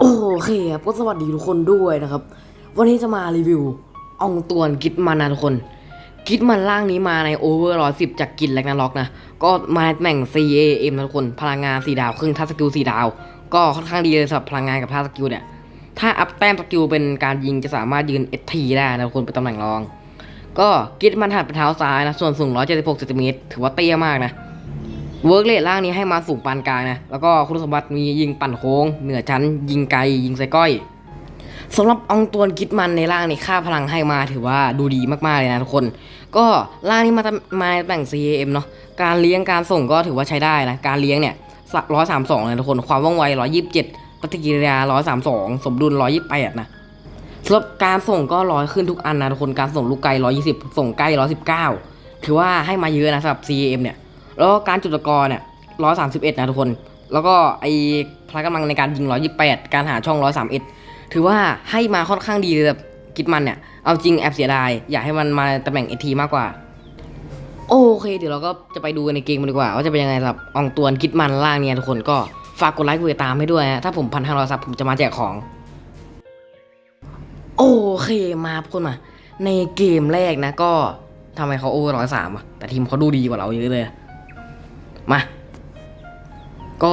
โอเคครับก็สวัสดีทุกคนด้วยนะครับ วันนี้จะมารีวิวอองตวนกิดมันนะทุกคน กิดมันร่างนี้มาในโอเวอร์ร้อยสิบจากกินแลกนาล็อกนะ ก็มาแม่ง CAM นะทุกคน พลังงาน4ดาวครึ่งท่าสกิล4ดาว ก็ค่อนข้างดีเลยสำหรับพลังงานกับท่าสกิลเนี่ย ถ้าอัพแต้มสกิลเป็นการยิงจะสามารถยืน ST ได้นะทุกคนเป็นตำแหน่งรอง ก็กิดมันหัดไปเท้าซ้ายนะ ส่วนสูง176เซนติเมตรถือว่าเตี้ยมากนะ เวิร์กเลทล่างนี้ให้มาสูงปานกลางนะ แล้วก็คุณสมบัติมียิงปั่นโค้ง เหนือชั้น ยิงไกล ยิงใส่ก้อยสำหรับองตวนกิดมันในร่างนี้ค่าพลังให้มาถือว่าดูดีมากๆเลยนะทุกคน ก็ร่างนี้มาตมาแบ่ง CAM เนาะการเลี้ยงการส่งก็ถือว่าใช้ได้นะ การเลี้ยงเนี่ยร้อยสามสองเลยทุกคน ความว่องไวร้อยยี่สิบเจ็ดปฏิกิริยาร้อยสามสองสมดุลร้อยยี่สิบแปดนะสำหรับการส่งก็ร้อยขึ้นทุกอันนะทุกคนการส่งลูกไกลร้อยยี่สิบส่งใกล้ร้อยสิบเก้าถือว่าให้มาเยอะนะสำหรับ CAM เนี่ย แล้วการจุดตะกอเนี่ยร้อยสามสิบเอ็ดนะทุกคน แล้วก็ไอพละกำลังในการยิงร้อยยี่แปดการหาช่องร้อยสามเอ็ดถือว่าให้มาค่อนข้างดีเลยแบบกิดมันเนี่ย เอาจริงแอบเสียดาย อยากให้มันมาตำแหน่งเอทีมากกว่า โอเค เดี๋ยวเราก็จะไปดูกันในเกมกันดีกว่า ว่าจะเป็นยังไงสำหรับอองตวนกิดมันล่างเนี่ยทุกคนก็ฝากกดไลค์กดติดตามให้ด้วยนะถ้าผมพันห้าร้อยซับผมจะมาแจกของ โอเคมาทุกคนมา ในเกมแรกนะก็ทำไมเขาโอเวอร์ร้อยสามอะแต่ทีมเขาดูดีกว่าเราเยอะเลย มา ก็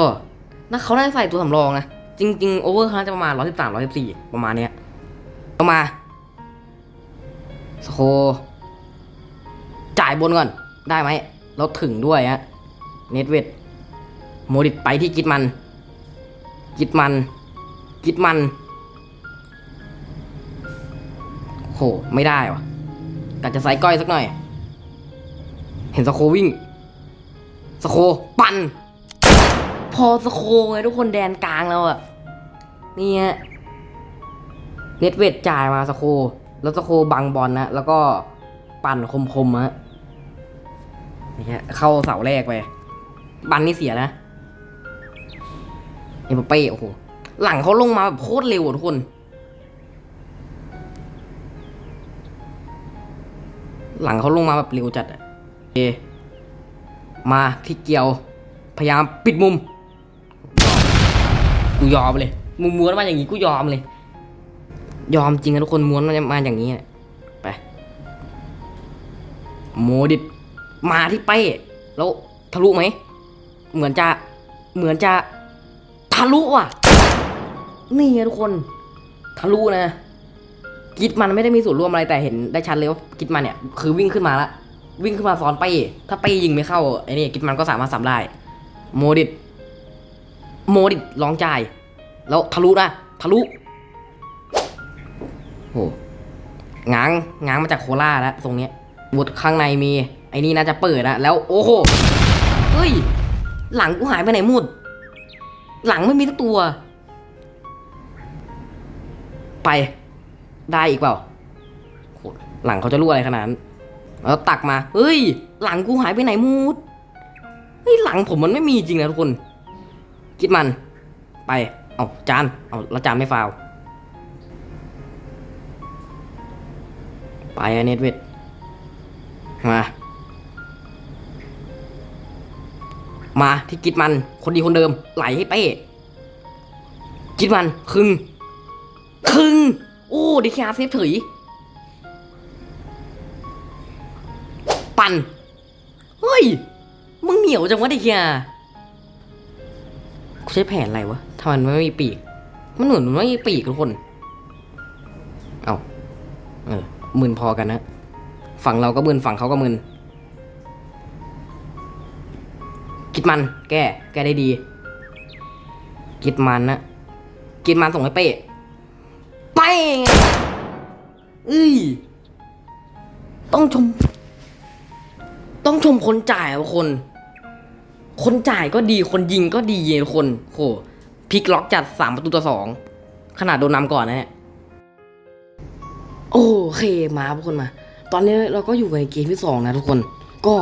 น่าเขาได้ใส่ตัวสำรองนะ จริง ๆ โอเวอร์เขาน่าจะประมาณร้อยสิบสามร้อยสิบสี่ประมาณเนี้ยเอามาสโค จ่ายบนก่อน ได้ไหมเราถึงด้วยฮะเนตเวทโมดิตไปที่กิดมัน กิดมัน กิดมันโหไม่ได้วะกะจะใส่ก้อยสักหน่อย เห็นสโควิ่ง สโคปั่นพอสโคไงทุกคนแดนกลางแล้วอะนี่ฮะเน็ตเวทจ่ายมาสโค แล้วสโคบังบอลนะ แล้วก็ปั่นคมๆฮะนี่ฮะเข้าเสาแรกไป บันนี่เสียนะเอ็มเป้โอ้โห หลังเขาลงมาแบบโคตรเร็วทุกคนหลังเขาลงมาแบบเร็วจัดอะโอเค มาที่เกียว พยายามปิดมุม กูยอมเลยมึงม้วนมาอย่างนี้กูยอมเลย ยอมจริงนะทุกคนม้วนมามาอย่างนี้ไป โมดิตมาที่เป้แล้วทะลุไหม เหมือนจะ เหมือนจะทะลุว่ะ นี่ไงทุกคน ทะลุนะ กิดมันไม่ได้มีส่วนร่วมอะไรแต่เห็นได้ชัดเลยว่ากิดมันเนี่ย คือวิ่งขึ้นมาละ วิ่งขึ้นมาซ้อนเป้ถ้าเป้ยิงไม่เข้าไอ้นี่กิดมันก็สามารถสับได้ โมดิตโมดิตลองจ่าย แล้วทะลุนะทะลุโหง้างง้างมาจากโคราชแล้วตรงนี้ยบทข้างในมี ไอ้นี่น่าจะเปิดอะแล้วโอ้โหเฮ้ย หลังกูหายไปไหนหมดหลังไม่มีสักตัว ไปได้อีกเปล่าหหลังเขาจะรั่วอะไรขนาดนั้น แล้วตักมา เฮ้ย หลังกูหายไปไหนมูดเฮ้ยหลังผมมันไม่มีจริงนะทุกคน คิดมัน ไป เอาจาน เอาแล้วจานไม่ฟาว ไปอเน็ตเวทมา มาที่กิดมัน คนดีคนเดิม ไหลให้เป้กิดมัน คึง คึง โอ้ดิแคาเซฟเถยั่นเฮ้ย มึงเหนียวจังวะดิแคากูใช้แผนอะไรวะทำไมมันไม่มีปีก มันเหมือนมันไม่มีปีกทุกคน เอาเออมึนพอกันนะ ฝั่งเราก็มึนฝั่งเขาก็มึน กิดมัน แก แกได้ดี กิดมันนะ กิดมันส่งให้เป้ไปเอ้ยต้องชม ชมคนจ่ายอะคน คนจ่ายก็ดีคนยิงก็ดีทุกคนโหพลิกล็อกจัดสามประตูต่อสองขนาดโดนนำก่อนนะเนี่ยโอเคมาทุกคนมา ตอนนี้เราก็อยู่ในเกมที่สองนะทุกคน ก็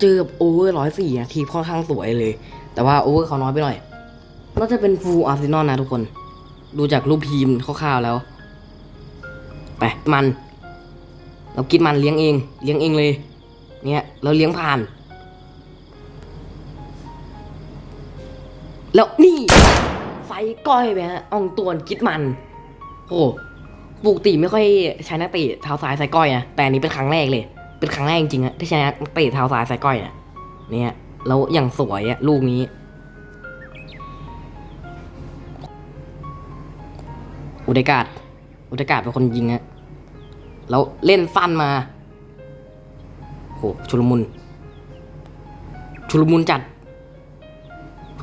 เจอโอเวอร์ร้อยสี่ทีค่อนข้างสวยเลย แต่ว่าโอเวอร์เขาน้อยไปหน่อยน่าจะเป็นฟูลอาร์เซนอลนะทุกคน ดูจากรูปทีมคร่าวๆแล้ว ไปมัน เรากินมันเลี้ยงเอง เลี้ยงเองเลย เนี่ยเราเลี้ยงผ่าน แล้วนี่ ไฟก้อยไปฮะอองตวนกิดมันโอ้ปกติไม่ค่อยใช้นักเตะเท้าซ้ายใส่ก้อยนะแต่อันนี้เป็นครั้งแรกเลย เป็นครั้งแรกจริงๆอะที่ใช้นักเตะเท้าซ้ายใส่ก้อยเนี่ยเนี่ยแล้วอย่างสวยอะลูกนี้อุดกาศอุดกาศเป็นคนยิงอะแล้วเล่นสั้นมา โหชุลมุน ชุลมุนจัด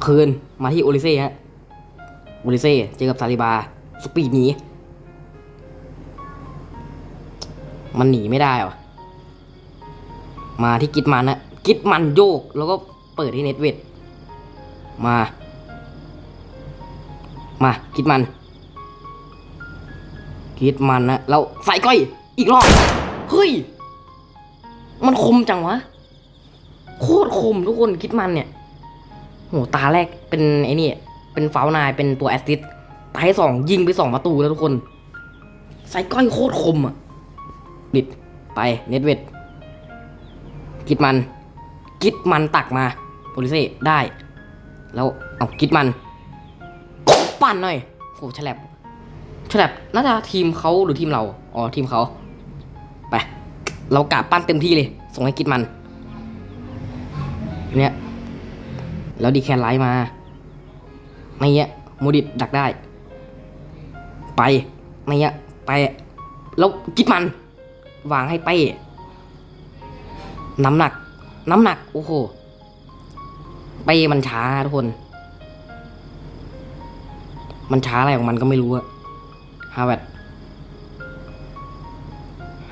คืนมาที่โอลิเซ่ฮะโอลิเซ่เจอกับซาลิบา สปีดหนี มันหนีไม่ได้วะมาที่กิดมันนะกิดมันโยก แล้วก็เปิดให้เน็ตเวทมา มากิดมันกิดมันนะแล้วใส่ก้อยอีกรอบ เฮ้ย มันคมจังวะ โคตรคมทุกคนคิดมันเนี่ย โหตาแรกเป็นไอ้นี่ เป็นฟาวนายเป็นตัวแอสซิสต์ตาที่สองยิงไปสองประตูแล้วทุกคนใส่ก้อยโคตรคมอะดิดไปเน็ตเวทกิดมันกิดมันตักมาโปลิเซ่ได้ แล้วเอากิดมันปั่นหน่อยโหฉลับฉลับน่าจะทีมเขาหรือทีมเรา อ๋อ ทีมเขา ไป เรากะปั้นเต็มที่เลย ส่งให้กิดมัน เนี่ย แล้วดีแคนไลท์มาไม่เงี้ยโมดิดดักได้ ไปไม่เงี้ยไป แล้วกิดมัน วางให้ไป น้ำหนัก น้ำหนัก โอ้โห ไปมันช้าทุกคน มันช้าอะไรของมันก็ไม่รู้อะฮาแวด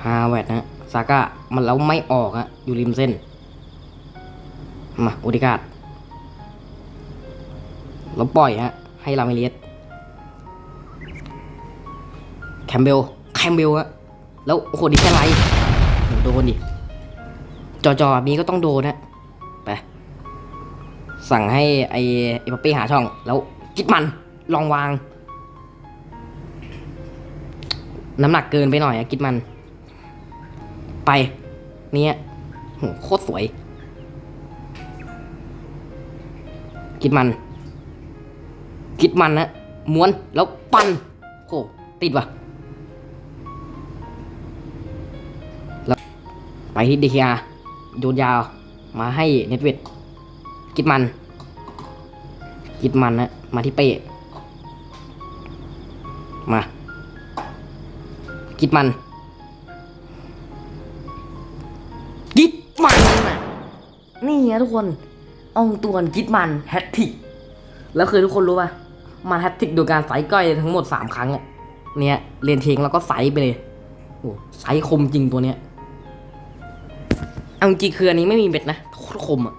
ฮาแวดนะ ซาก้ามันแล้วไม่ออกอะอยู่ริมเส้น มาโอดิกาดแล้วปล่อยฮะ ให้ลาเมเลียสแคมเบลแคมเบลฮะแล้วโอ้โหดิแค่ไรโดนดิ จอจอๆแบบนี้ก็ต้องโดนนะไป สั่งให้ไอ้ไอ้ป๊อปปี้หาช่อง แล้วกิดมันลองวาง น้ำหนักเกินไปหน่อยอะกิดมัน ไป เนี่ยโหโคตรสวย กิดมัน กิดมันนะม้วนแล้วปันโหติดว่ะแล้วไปที่เดียโยนยาว มาให้เน็ตเวทกิดมัน กิดมันนะมาที่เป้มา กิดมัน นี่นะทุกคนอองตวนกิดมันแฮตติกแล้วคือทุกคนรู้ป่ะ มันแฮตติกโดยการใส่ก้อยทั้งหมด 3 ครั้งอะเนี่ยเรียนเทงแล้วก็ใส่ไปเลยโอ้ใส่คมจริงตัวเนี้ยเอาจริงคืออันนี้ไม่มีเม็ดนะโคตรคมอะ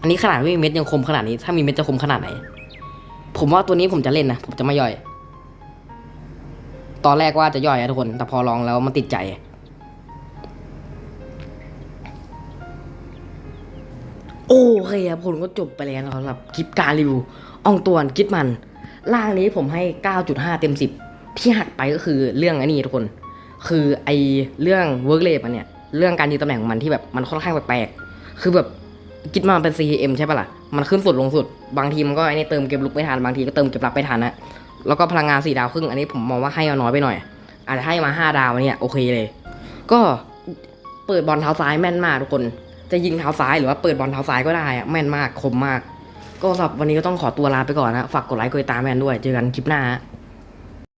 อันนี้ขนาดไม่มีเม็ดยังคมขนาดนี้ ถ้ามีเม็ดจะคมขนาดไหน ผมว่าตัวนี้ผมจะเล่นนะผมจะไม่ย่อย ตอนแรกว่าจะย่อยนะทุกคน แต่พอลองแล้วมันติดใจ โอเคครับผมก็จบไปแล้วสำหรับคลิปการรีวิวอองตวนกิดมัน ล่างนี้ผมให้ 9.5 เต็ม 10 ที่หักไปก็คือเรื่องอันนี้ทุกคน คือไอเรื่องเวิร์กเลฟมันเนี่ย เรื่องการยืนตำแหน่งของมันที่แบบมันค่อนข้างแปลกๆ คือแบบกิดมันเป็น CM ใช่ปะล่ะ มันขึ้นสุดลงสุด บางทีมันก็ไอนี่เติมเก็บลุกไม่ทัน บางทีก็เติมเก็บรับไม่ทันนะ แล้วก็พลังงาน4ดาวครึ่ง อันนี้ผมมองว่าให้เอาน้อยไปหน่อย อาจจะให้มา 5 ดาวเนี่ยโอเคเลย ก็เปิดบอลเท้าซ้ายแม่นมากทุกคน จะยิงเท้าซ้ายหรือว่าเปิดบอลเท้าซ้ายก็ได้อะแม่นมากคมมาก ก็สำหรับวันนี้ก็ต้องขอตัวลาไปก่อนนะฝากกดไลค์กดติดตามแม่นด้วย เจอกันคลิปหน้าฮะ